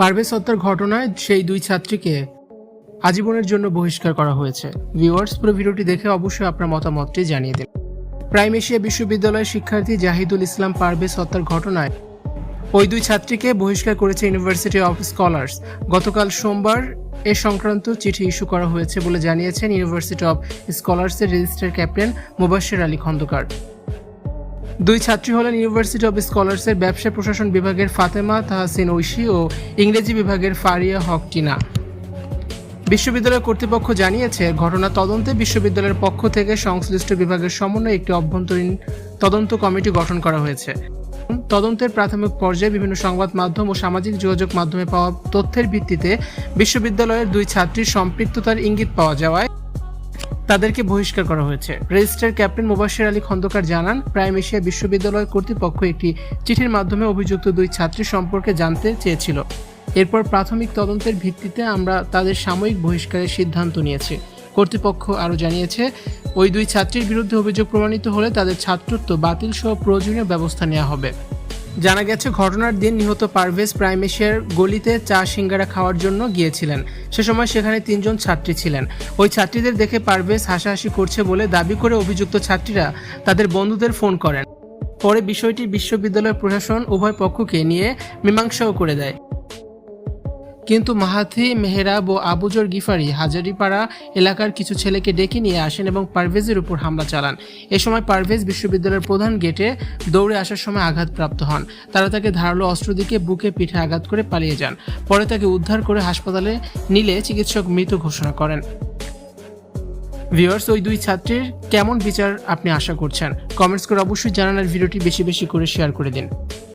পারভেজ হত্যার ঘটনায় সেই দুই ছাত্রীকে আজীবনের জন্য বহিষ্কার করা হয়েছে। ভিউয়ার্স, পুরো ভিডিওটি দেখে অবশ্যই আপনার মতামতটি জানিয়ে দিন। প্রাইম এশিয়া বিশ্ববিদ্যালয়ের শিক্ষার্থী জাহিদুল ইসলাম পারভেজ হত্যার ঘটনায় ওই দুই ছাত্রীকে বহিষ্কার করেছে ইউনিভার্সিটি অফ স্কলার্স গতকাল সোমবার এ সংক্রান্ত চিঠি ইস্যু করা হয়েছে বলে জানিয়েছেন ইউনিভার্সিটি অফ স্কলার্সের রেজিস্ট্রার ক্যাপ্টেন মুবাশির আলী খন্দকার। দুই ছাত্রী হলেন ইউনিভার্সিটি অব স্কলার্সের ব্যবসা প্রশাসন বিভাগের ফাতেমা তাহসিন ঐশী ও ইংরেজি বিভাগের ফারিয়া হক টিনা। বিশ্ববিদ্যালয় কর্তৃপক্ষ জানিয়েছে, ঘটনা তদন্তে বিশ্ববিদ্যালয়ের পক্ষ থেকে সংশ্লিষ্ট বিভাগের সমন্বয়ে একটি অভ্যন্তরীণ তদন্ত কমিটি গঠন করা হয়েছে। তদন্তের প্রাথমিক পর্যায়ে বিভিন্ন সংবাদ মাধ্যম ও সামাজিক যোগাযোগ মাধ্যমে পাওয়া তথ্যের ভিত্তিতে বিশ্ববিদ্যালয়ের দুই ছাত্রীর সম্পৃক্ততার ইঙ্গিত পাওয়া যাওয়ায় তাদেরকে বহিষ্কার করা হয়েছে। রেজিস্ট্রার ক্যাপ্টেন মুবাশির আলী খন্দকার জানান প্রাইম এশিয়া বিশ্ববিদ্যালয় কর্তৃপক্ষ একটি চিঠির মাধ্যমে অভিযুক্ত দুই ছাত্রী সম্পর্কে জানতে চেয়েছিল। এরপর প্রাথমিক তদন্তের ভিত্তিতে আমরা তাদের সাময়িক বহিষ্কারের সিদ্ধান্ত নিয়েছি। কর্তৃপক্ষ আরও জানিয়েছে, ওই দুই ছাত্রীর বিরুদ্ধে অভিযোগ প্রমাণিত হলে তাদের ছাত্রত্ব বাতিল সহ প্রয়োজনীয় ব্যবস্থা নেওয়া হবে। জানা গেছে, ঘটনার দিন নিহত পারভেজ প্রাইম গলিতে চা সিঙ্গারা খাওয়ার জন্য গিয়েছিলেন। সে সময় সেখানে তিনজন ছাত্রী ছিলেন। ওই ছাত্রীদের দেখে পারভেজ হাসাহাসি করছে বলে দাবি করে অভিযুক্ত ছাত্রীরা তাদের বন্ধুদের ফোন করেন। পরে বিষয়টি বিশ্ববিদ্যালয় প্রশাসন উভয় পক্ষকে নিয়ে মীমাংসাও করে দেয়। কিন্তু মাহাথি, মেহরাব ও আবুজর গিফারি হাজারিপাড়া এলাকার কিছু ছেলেকে ডেকে নিয়ে আসেন এবং পারভেজের উপর হামলা চালান। এ সময় পারভেজ বিশ্ববিদ্যালয়ের প্রধান গেটে দৌড়ে আসার সময় আঘাতপ্রাপ্ত হন। তারা তাকে ধারালো অস্ত্র দিকে বুকে পিঠে আঘাত করে পালিয়ে যান। পরে তাকে উদ্ধার করে হাসপাতালে নিলে চিকিৎসক মৃত ঘোষণা করেন। ভিউয়ার্স, ওই দুই ছাত্রীর কেমন বিচার আপনি আশা করছেন? কমেন্টস করে অবশ্যই জানান আর ভিডিওটি বেশি বেশি করে শেয়ার করে দিন।